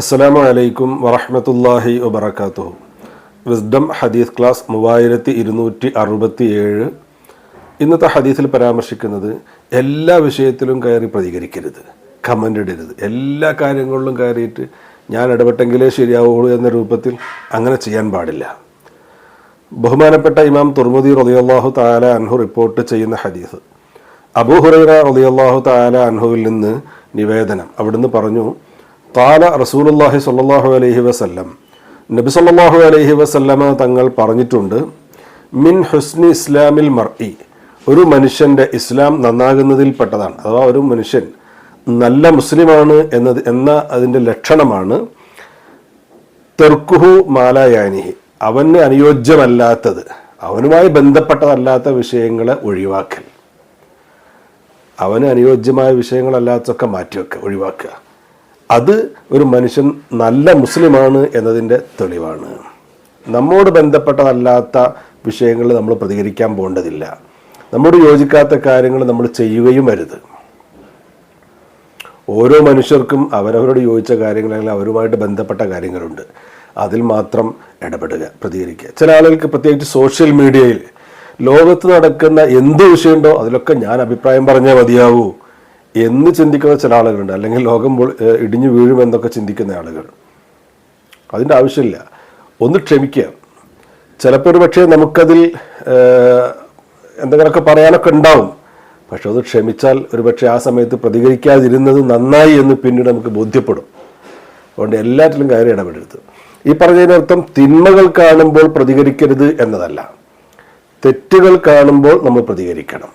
അസ്സലാമു അലൈക്കും വറഹ്മത്തുള്ളാഹി വബറകാതുഹു. വിസ്ഡം ഹദീസ് ക്ലാസ് മൂവായിരത്തി ഇരുന്നൂറ്റി അറുപത്തി ഏഴ് ഇന്നത്തെ ഹദീസിൽ പരാമർശിക്കുന്നത് എല്ലാ വിഷയത്തിലും കയറി പ്രതികരിക്കരുത് കമന്റ് ഇടരുത്. എല്ലാ കാര്യങ്ങളിലും കയറിയിട്ട് ഞാൻ ഇടപെട്ടെങ്കിലേ ശരിയാവുള്ളൂ എന്ന രൂപത്തിൽ അങ്ങനെ ചെയ്യാൻ പാടില്ല. ബഹുമാനപ്പെട്ട ഇമാം തുർമുദി റളിയല്ലാഹു താല അൻഹു റിപ്പോർട്ട് ചെയ്യുന്ന ഹദീസ് അബൂ ഹുറൈറ റളിയല്ലാഹു താല അൻഹുവിൽ നിന്ന് നിവേദനം. അവിടുന്ന് പറഞ്ഞു താല റസൂലുള്ളാഹി സ്വല്ലല്ലാഹു അലൈഹി വസല്ലം. നബി സല്ലാഹു അലൈഹി വസല്ലമ തങ്ങൾ പറഞ്ഞിട്ടുണ്ട് മിൻ ഹുസ്നി ഇസ്ലാമിൽ മർഇ. ഒരു മനുഷ്യന്റെ ഇസ്ലാം നന്നാകുന്നതിൽപ്പെട്ടതാണ് അഥവാ ഒരു മനുഷ്യൻ നല്ല മുസ്ലിമാണ് എന്നത് എന്ന അതിന്റെ ലക്ഷണമാണ് തെർക്കുഹു മാലായാനിഹി അവന് അനുയോജ്യമല്ലാത്തത് അവനുമായി ബന്ധപ്പെട്ടതല്ലാത്ത വിഷയങ്ങളെ ഒഴിവാക്കൽ. അവന് അനുയോജ്യമായ വിഷയങ്ങളല്ലാത്തൊക്കെ മാറ്റിവെക്കുക ഒഴിവാക്കുക. അത് ഒരു മനുഷ്യൻ നല്ല മുസ്ലിമാണ് എന്നതിന്റെ തെളിവാണ്. നമ്മോട് ബന്ധപ്പെട്ടതല്ലാത്ത വിഷയങ്ങളിൽ നമ്മൾ പ്രതികരിക്കാൻ പോകേണ്ടതില്ല. നമ്മോട് യോജിക്കാത്ത കാര്യങ്ങൾ നമ്മൾ ചെയ്യുകയും വരുത് ഓരോ മനുഷ്യർക്കും അവരവരോട് യോജിച്ച കാര്യങ്ങൾ അല്ലെങ്കിൽ അവരുമായിട്ട് ബന്ധപ്പെട്ട കാര്യങ്ങളുണ്ട്. അതിൽ മാത്രം ഇടപെടുക പ്രതികരിക്കുക. ചില ആളുകൾക്ക് പ്രത്യേകിച്ച് സോഷ്യൽ മീഡിയയിൽ ലോകത്ത് നടക്കുന്ന എന്ത് വിഷയമുണ്ടോ അതിലൊക്കെ ഞാൻ അഭിപ്രായം പറഞ്ഞേ മതിയാവൂ എന്ന് ചിന്തിക്കുന്ന ചില ആളുകളുണ്ട്. അല്ലെങ്കിൽ ലോകം ഇടിഞ്ഞു വീഴുമെന്നൊക്കെ ചിന്തിക്കുന്ന ആളുകൾ. അതിന്റെ ആവശ്യമില്ല. ഒന്ന് ക്ഷമിക്കുക. ചിലപ്പോൾ ഒരു പക്ഷേ നമുക്കതിൽ എന്തെങ്കിലുമൊക്കെ പറയാനൊക്കെ ഉണ്ടാവും. പക്ഷെ അത് ക്ഷമിച്ചാൽ ഒരു പക്ഷേ ആ സമയത്ത് പ്രതികരിക്കാതിരുന്നത് നന്നായി എന്ന് പിന്നീട് നമുക്ക് ബോധ്യപ്പെടും. അതുകൊണ്ട് എല്ലാറ്റിലും കയറി ഇടപെടരുത്. ഈ പറഞ്ഞതിനർത്ഥം തിന്മകൾ കാണുമ്പോൾ പ്രതികരിക്കരുത് എന്നതല്ല. തെറ്റുകൾ കാണുമ്പോൾ നമ്മൾ പ്രതികരിക്കണം.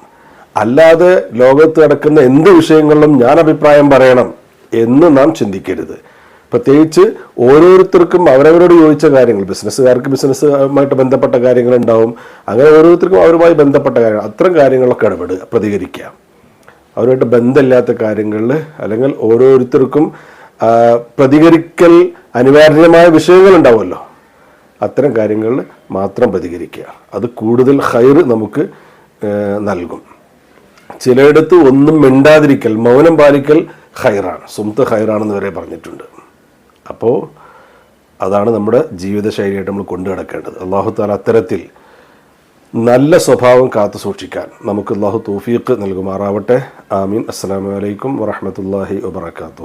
അല്ലാതെ ലോകത്ത് നടക്കുന്ന എന്ത് വിഷയങ്ങളിലും ഞാൻ അഭിപ്രായം പറയണം എന്ന് നാം ചിന്തിക്കരുത്. പ്രത്യേകിച്ച് ഓരോരുത്തർക്കും അവരവരോട് യോജിച്ച കാര്യങ്ങൾ ബിസിനസ്സുകാർക്ക് ബിസിനസ്സുമായിട്ട് ബന്ധപ്പെട്ട കാര്യങ്ങൾ ഉണ്ടാവും അങ്ങനെ ഓരോരുത്തർക്കും അവരുമായി ബന്ധപ്പെട്ട കാര്യങ്ങൾ അത്തരം കാര്യങ്ങളൊക്കെ ഇടപെടുക പ്രതികരിക്കാം. അവരുമായിട്ട് ബന്ധമില്ലാത്ത കാര്യങ്ങളിൽ അല്ലെങ്കിൽ ഓരോരുത്തർക്കും പ്രതികരിക്കൽ അനിവാര്യമായ വിഷയങ്ങൾ ഉണ്ടാവുമല്ലോ. അത്തരം കാര്യങ്ങളിൽ മാത്രം പ്രതികരിക്കുക. അത് കൂടുതൽ ഹൈർ നമുക്ക് നൽകും. ചിലയിടത്ത് ഒന്നും മിണ്ടാതിരിക്കൽ മൗനം പാലിക്കൽ ഹൈറാണ് സുമത്ത് ഹൈറാണെന്ന് വരെ പറഞ്ഞിട്ടുണ്ട്. അപ്പോൾ അതാണ് നമ്മുടെ ജീവിതശൈലിയായിട്ട് നമ്മൾ കൊണ്ടു നടക്കേണ്ടത്. അള്ളാഹു താല അത്തരത്തിൽ നല്ല സ്വഭാവം കാത്തു സൂക്ഷിക്കാൻ നമുക്ക് അള്ളാഹു തൗഫീഖ് നൽകുമാറാവട്ടെ. ആമീൻ. അസ്സലാമു അലൈക്കും വറഹ്മത്തുള്ളാഹി വബറകാതുഹു.